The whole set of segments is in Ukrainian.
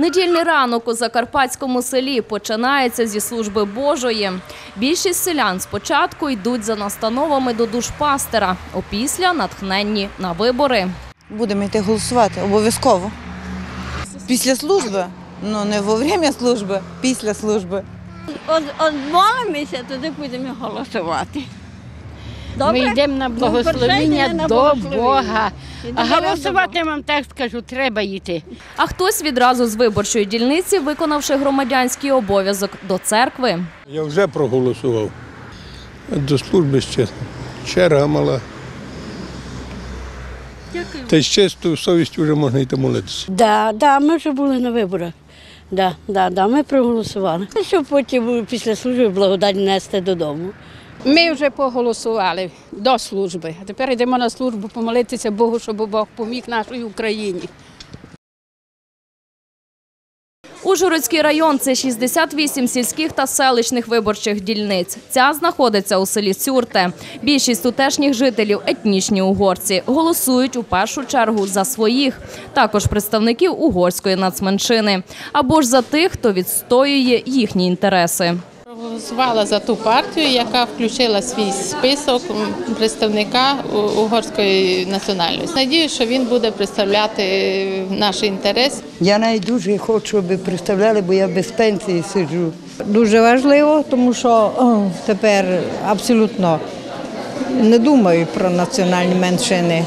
Недільний ранок у закарпатському селі починається зі служби Божої. Більшість селян спочатку йдуть за настановами до душпастера, опісля натхненні на вибори. Будемо йти голосувати обов'язково. Після служби. Ну не во время служби, після служби. От, от молимося, туди будемо голосувати. Ми йдемо на благословення на до. Бога. А голосувати я вам так скажу, треба йти. А хтось відразу з виборчої дільниці, виконавши громадянський обов'язок до церкви. Я вже проголосував. До служби ще черга мала. Та й з чистою совістю вже можна йти молитися. Да, да, ми вже були на виборах. Да, да, да, ми проголосували. Щоб потім після служби благодать нести додому. Ми вже поголосували до служби. А тепер йдемо на службу помолитися Богу, щоб Бог поміг нашій Україні. Ужгородський район це 68 сільських та селищних виборчих дільниць. Ця знаходиться у селі Сюрте. Більшість тутешніх жителів етнічні угорці голосують у першу чергу за своїх, також представників угорської нацменшини, або ж за тих, хто відстоює їхні інтереси. Проголосувала за ту партію, яка включила свій список представника угорської національності. Надію, що він буде представляти наш інтерес. Я навіть дуже хочу, щоб представляли, бо я без пенсії сиджу. Дуже важливо, тому що о, тепер абсолютно не думаю про національні меншини.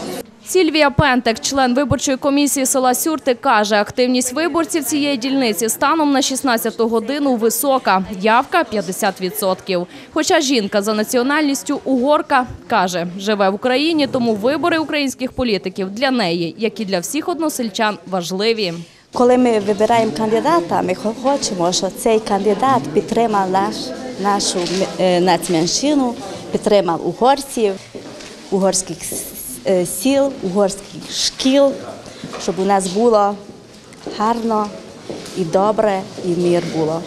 Сільвія Пентек, член виборчої комісії села Сюрти, каже, активність виборців цієї дільниці станом на 16 годину висока, явка 50%. Хоча жінка за національністю угорка каже, живе в Україні, тому вибори українських політиків для неї, як і для всіх односельчан, важливі. Коли ми вибираємо кандидата, ми хочемо, щоб цей кандидат підтримав наш, нашу е, нацменшину, підтримав угорців, угорських сіл, угорських шкіл, щоб у нас було гарно і добре, і мир було.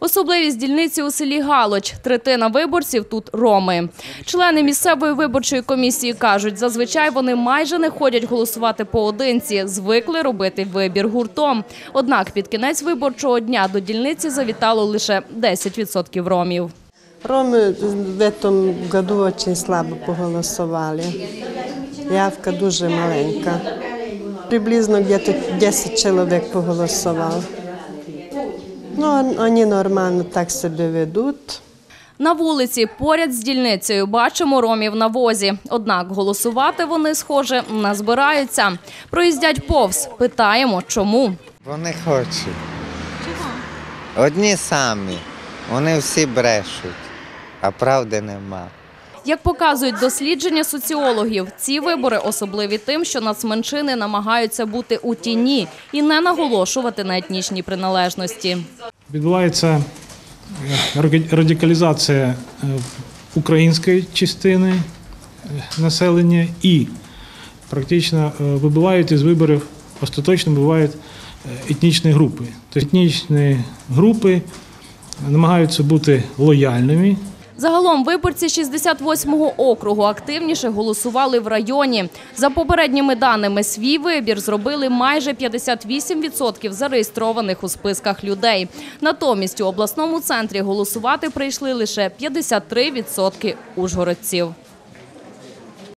Особливість дільниці у селі Галоч. Третина виборців тут роми. Члени місцевої виборчої комісії кажуть, зазвичай вони майже не ходять голосувати поодинці, звикли робити вибір гуртом. Однак під кінець виборчого дня до дільниці завітало лише 10% ромів. Роми в этом году очень слабо поголосували. Явка дуже маленька. Приблизно где-то 10 чоловік поголосувало. Ну, вони нормально так себе ведуть. На вулиці поряд з дільницею бачимо ромів на возі. Однак голосувати вони, схоже, не збираються. Проїздять повз. Питаємо, чому. Вони хочуть. Одні самі. Вони всі брешуть, а правди нема. Як показують дослідження соціологів, ці вибори особливі тим, що нацменшини намагаються бути у тіні і не наголошувати на етнічній приналежності. Відбувається е, радикалізація е, української частини е, населення і практично вибивають із виборів, остаточно вибивають е, етнічні групи. Тобто етнічні групи намагаються бути лояльними Загалом виборці 68-го округу активніше голосували в районі. За попередніми даними, свій вибір зробили майже 58% зареєстрованих у списках людей. Натомість у обласному центрі голосувати прийшли лише 53% ужгородців.